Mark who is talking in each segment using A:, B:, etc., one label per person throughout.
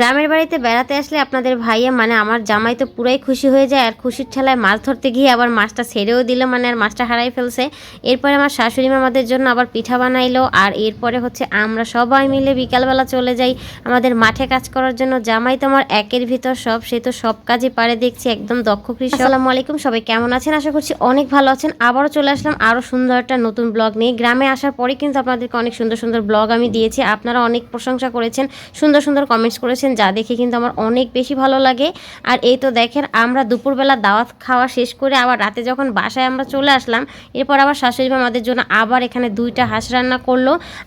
A: গ্রামের বাড়িতে বেড়াতে আসলে আপনাদের ভাইয়া মানে আমার জামাই তো পুরাই খুশি হয়ে যায়, আর খুশির ঠেলায় মাছ ধরতে গিয়ে আবার মাছটা ছেড়েও দিল মানে আর মাছটা হারাই ফেলছে। এরপরে আমার শাশুড়ি মা আমাদের জন্য আবার পিঠা বানাইলো, আর এরপরে হচ্ছে আমরা সবাই মিলে বিকালবেলা চলে যাই। আমাদের মাঠে কাজ করার জন্য জামাই তো আমার একের ভিতর সব, সে তো সব কাজই পারে দেখছি, একদম দক্ষ কৃষক। আসসালামু আলাইকুম, সবাই কেমন আছেন? আশা করছি অনেক ভালো আছেন। আবারও চলে আসলাম আরও সুন্দর একটা নতুন ব্লগ নিয়ে। গ্রামে আসার পরে কিন্তু আপনাদেরকে অনেক সুন্দর সুন্দর ব্লগ আমি দিয়েছি। আপনারা অনেক প্রশংসা করেছেন, সুন্দর সুন্দর কমেন্টস করেছেন। যা দেখে কিন্তু আমার অনেক বেশি ভালো লাগে। আর এই তো দেখেন আমরা দুপুরবেলা দাওয়াত খাওয়া শেষ করে আবার রাতে যখন বাসায় আমরা চলে আসলাম এরপর আবার শাশুড়ি মা আমাদের জন্য আবার এখানে দুইটা হাঁস রান্না করল।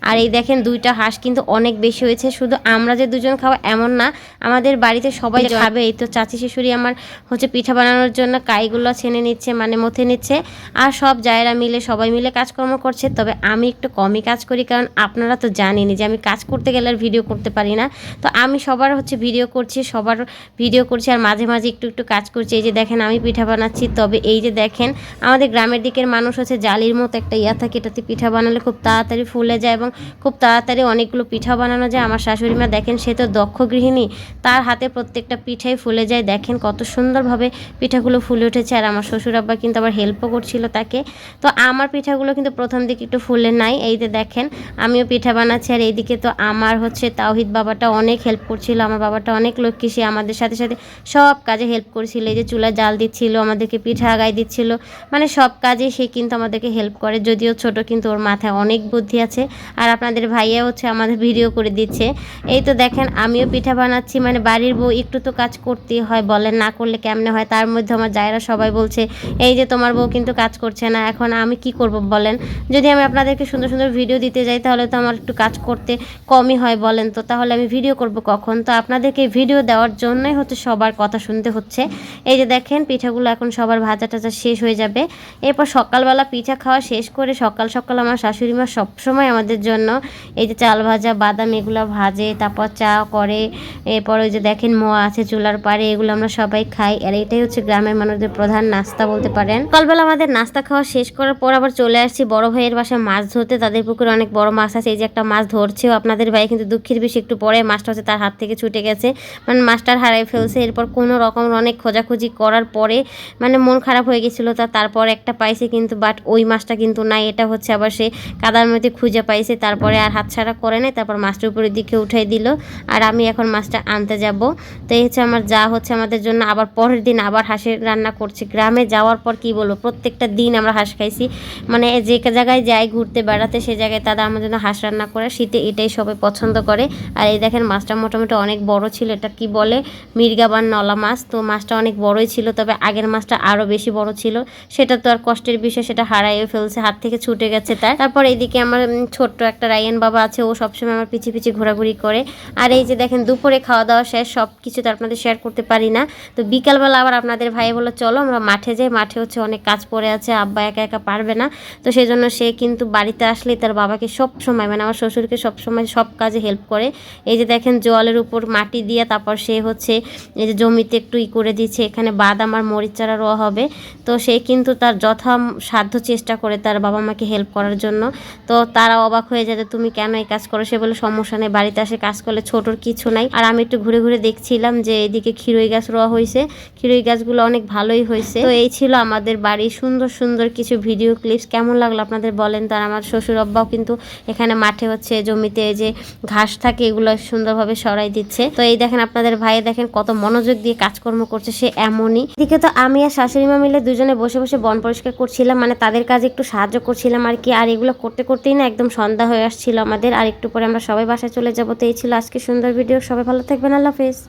A: আর এই দেখেন দুইটা হাঁস কিন্তু অনেক বেশি হয়েছে। শুধু আমরা যে দুজন খাওয়া এমন না আমাদের বাড়িতে সবাই খাবে। এই তো চাচি শিশুরি আমার হচ্ছে পিঠা বানানোর জন্য কাইগুলো ছেনে নিচ্ছে মানে মথে নিচ্ছে। আর সব জায়রা মিলে সবাই মিলে কাজকর্ম করছে। তবে আমি একটু কমই কাজ করি কারণ আপনারা তো জানেনই যে আমি কাজ করতে গেলে আর ভিডিও করতে পারি না। তো আমি সবার হচ্ছে ভিডিও করছি, সবার ভিডিও করছি আর মাঝে মাঝে একটু একটু কাজ করছি। এই যে দেখেন, আমি পিঠা বানাচ্ছি, তবে এই যে দেখেন, আমাদের গ্রামের দিকের মানুষ হচ্ছে জালির মতো একটা ইয়া থাকে, এটাতে পিঠা বানালে খুব তাড়াতাড়ি ফুলে যায় এবং খুব তাড়াতাড়ি অনেকগুলো পিঠা বানানো যায়। আমার শাশুড়ি মা দেখেন, সে তো দক্ষ গৃহিণী, তার হাতে প্রত্যেকটা পিঠাই ফুলে যায়। দেখেন কত সুন্দরভাবে পিঠাগুলো ফুলে উঠেছে আর আমার শ্বশুর আব্বা কিন্তু আবার হেল্পও করছিল তাকে। তো আমার পিঠাগুলো কিন্তু প্রথম দিকে একটু ফুলে নাই। এই যে দেখেন, আমিও পিঠা বানাচ্ছি আর এইদিকে তো আমার হচ্ছে তাওহিদ বাবাটা অনেক হেল্প করছিল। আমার বাবাটা অনেক লক্ষ্মী, সে আমাদের সাথে সাথে সব কাজে হেল্প করছিল। এই যে চুলা জাল দিচ্ছিল, আমাদেরকে পিঠা আগাই দিচ্ছিল। মানে সব কাজে সে কিন্তু আমাদেরকে হেল্প করে, যদিও ছোট কিন্তু ওর মাথায় অনেক বুদ্ধি আছে। আর আপনাদের ভাইয়া হচ্ছে আমাদের ভিডিও করে দিচ্ছে। এই তো দেখেন, আমিও পিঠা বানাচ্ছি মানে বাড়ির বউ একটু তো কাজ করতেই হয়, বলেন না করলে কেমনে হয়? তার মধ্যে আমার জায়রা সবাই বলছে, এই যে তোমার বউ কিন্তু কাজ করছে না, এখন আমি কি করব বলেন? যদি আমি আপনাদেরকে সুন্দর সুন্দর ভিডিও দিতে যাই, তাহলে তো আমার একটু কাজ করতে কমই হয় বলেন তো। তাহলে আমি ভিডিও করব কখন? তো আপনাদেরকে ভিডিও দেওয়ার জন্যই হচ্ছে সবার কথা শুনতে হচ্ছে। এই যে দেখেন, পিঠাগুলো এখন সবার ভাজা টাজা শেষ হয়ে যাবে। এরপর সকালবেলা পিঠা খাওয়া শেষ করে সকাল সকাল আমার শাশুড়ি মা সবসময় আমাদের জন্য এই যে চাল ভাজা, বাদাম এগুলো ভাজে, তারপর চা করে, এরপর ওই যে দেখেন মোয়া আছে চুলার পাড়ে, এগুলো আমরা সবাই খাই। আর এটাই হচ্ছে গ্রামের মানুষদের প্রধান নাস্তা বলতে পারেন। সকালবেলা আমাদের নাস্তা খাওয়া শেষ করার পর আবার চলে আসছি বড় ভাইয়ের বাসায় মাছ ধরতে। তাদের পুকুরে অনেক বড় মাছ আছে, এই যে একটা মাছ ধরছেও আপনাদের ভাই, কিন্তু দুঃখের বেশি একটু পরে মাছটা হচ্ছে তার হাত থেকে ছুটে গেছে। মানে মাছটার হারাই ফেলছে। এরপর কোনো রকম অনেক খোঁজাখুঁজি করার পরে মানে মন খারাপ হয়ে গেছিল তা। তারপর একটা পাইছে কিন্তু বাট ওই মাছটা কিন্তু নাই। এটা হচ্ছে আবার সে কাদার মধ্যে খুঁজে পাইছে। তারপরে আর হাতছাড়া করে নাই। তারপর মাছটার উপরের দিকে উঠাই দিল। আর আমি এখন মাছটা আনতে যাব। তো এই হচ্ছে আমার, যা হচ্ছে আমাদের জন্য। আবার পরের দিন আবার হাঁসের রান্না করছি। গ্রামে যাওয়ার পর কি বলব? প্রত্যেকটা দিন আমরা হাঁস খাইছি। মানে যে জায়গায় যাই ঘুরতে বেড়াতে, সে জায়গায় তারা আমার জন্য হাঁস রান্না করে। শীতে এটাই সবাই পছন্দ করে। আর এই দেখেন মাছটা মোটামুটি অনেক বড় ছিল, এটা কি বলে? মির্গা বা নলা মাছ। তো মাছটা অনেক বড়ই ছিল, তবে আগের মাছটা আরও বেশি বড় ছিল। সেটা তো আর কষ্টের বিষয়, সেটা হারাইয়ে ফেলছে, হাত থেকে ছুটে গেছে তার। তারপর এইদিকে আমার ছোট্ট একটা রায়ান বাবা আছে, ও সবসময় আমার পিছিয়ে পিছিয়ে ঘোরাঘুরি করে। আর এই যে দেখেন, দুপুরে খাওয়া দাওয়া শেষ সব কিছু তো আপনাদের শেয়ার করতে পারি না। তো বিকালবেলা আবার আপনাদের ভাই বলল, চলো আমরা মাঠে যাই, মাঠে হচ্ছে অনেক কাজ পড়ে আছে, আব্বা একা একা পারবে না। তো সেই জন্য সে কিন্তু বাড়িতে আসলে তার বাবাকে সব সময় মানে আমার শ্বশুরকে সব সময় সব কাজে হেল্প করে। এই যে দেখেন, জলের উপর মাটি দিয়ে তারপর সে হচ্ছে এই যে জমিতে একটু ই করে দিচ্ছে, এখানে বাদাম আর মরিচ চারা রোয়া হবে। তো সে কিন্তু তার যথা সাধ্য চেষ্টা করে তার বাবা মাকে হেল্প করার জন্য। তো তারা অবাক হয়ে যায় যে তুমি কেন এই কাজ করো? সে বলে, সমস্যা নেই, বাড়িতে আসে কাজ করলে ছোটোর কিছু নাই। আর আমি একটু ঘুরে ঘুরে দেখছিলাম যে এদিকে খিরুই গাছ রোয়া হয়েছে খিরুই গাছগুলো অনেক ভালোই হয়েছে তো এই ছিল আমাদের বাড়ির সুন্দর সুন্দর কিছু ভিডিও ক্লিপস কেমন লাগল আপনাদের বলেন? তার আমার শ্বশুর আব্বাও কিন্তু এখানে মাঠে হচ্ছে জমিতে যে ঘাস থাকে, এগুলো সুন্দরভাবে সরাই দিচ্ছে। তো এই দেখেন আপনাদের ভাই দেখেন কত মনোযোগ দিয়ে কাজকর্ম করছে, সে এমনই। এদিকে তো আমি আর শাশুড়ি মা মিলে দুজনে বসে বসে বন পরিষ্কার করছিলাম মানে তাদের কাজে একটু সাহায্য করছিলাম আর কি। আর এগুলো করতে করতেই না একদম সন্ধ্যা হয়ে আসছিল আমাদের। আর একটু পরে আমরা সবাই বাসায় চলে যাব, তো এই ছিল আজকে সুন্দর ভিডিও সবাই ভালো থাকবেন, আল্লাহ হাফেজ।